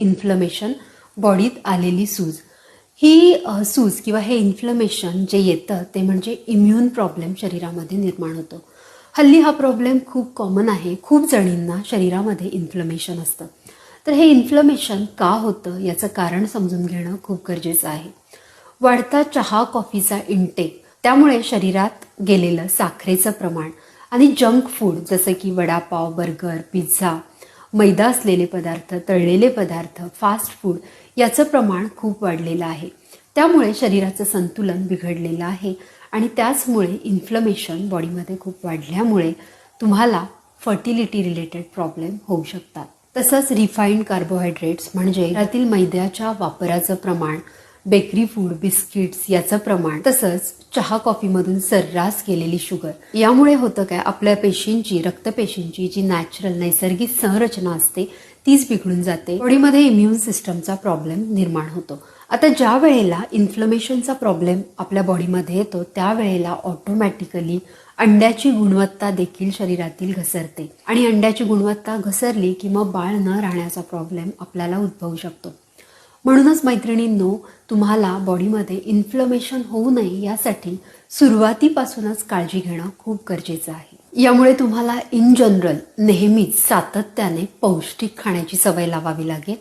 Inflammation बॉडीत आलेली सूज. ही सूज किंवा हे इन्फ्लमेशन जे येतं ते म्हणजे इम्युन प्रॉब्लेम शरीरामध्ये निर्माण होतो. हल्ली हा प्रॉब्लेम खूप कॉमन आहे. खूप जणींना शरीरामध्ये इन्फ्लमेशन असतं. तर हे इन्फ्लमेशन का होतं याचं कारण समजून घेणं खूप गरजेचं आहे. वाढता चहा कॉफीचा इंटेक त्यामुळे शरीरात गेलेलं साखरेचं प्रमाण आणि जंक फूड जसं की वडापाव बर्गर पिझ्झा मैदा असलेले पदार्थ तळलेले पदार्थ फास्ट फूड याचं प्रमाण खूप वाढलेलं आहे. त्यामुळे शरीराचं संतुलन बिघडलेलं आहे आणि त्याचमुळे इन्फ्लमेशन बॉडीमध्ये खूप वाढल्यामुळे तुम्हाला फर्टिलिटी रिलेटेड प्रॉब्लेम होऊ शकतात. तसंच रिफाईंड कार्बोहायड्रेट्स म्हणजे त्यातील मैद्याच्या वापराचं प्रमाण बेकरी फूड बिस्किट्स याचं प्रमाण तसंच चहा कॉफीमधून सर्रास केलेली शुगर. यामुळे होतं काय आपल्या पेशींची रक्तपेशींची जी नॅचरल नैसर्गिक संरचना असते तीच बिघडून जाते. बॉडीमध्ये इम्युन सिस्टमचा प्रॉब्लेम निर्माण होतो. आता ज्या वेळेला इन्फ्लमेशनचा प्रॉब्लेम आपल्या बॉडीमध्ये येतो त्यावेळेला ऑटोमॅटिकली अंड्याची गुणवत्ता देखील शरीरातील घसरते. आणि अंड्याची गुणवत्ता घसरली की मग बाळ न राहण्याचा प्रॉब्लेम आपल्याला उद्भवू शकतो. म्हणूनच मैत्रिणींनो तुम्हाला बॉडीमध्ये इन्फ्लमेशन होऊ नये यासाठी सुरुवातीपासूनच काळजी घेणं खूप गरजेचं आहे. यामुळे तुम्हाला इन जनरल नेहमीच सातत्याने पौष्टिक खाण्याची सवय लावावी लागेल.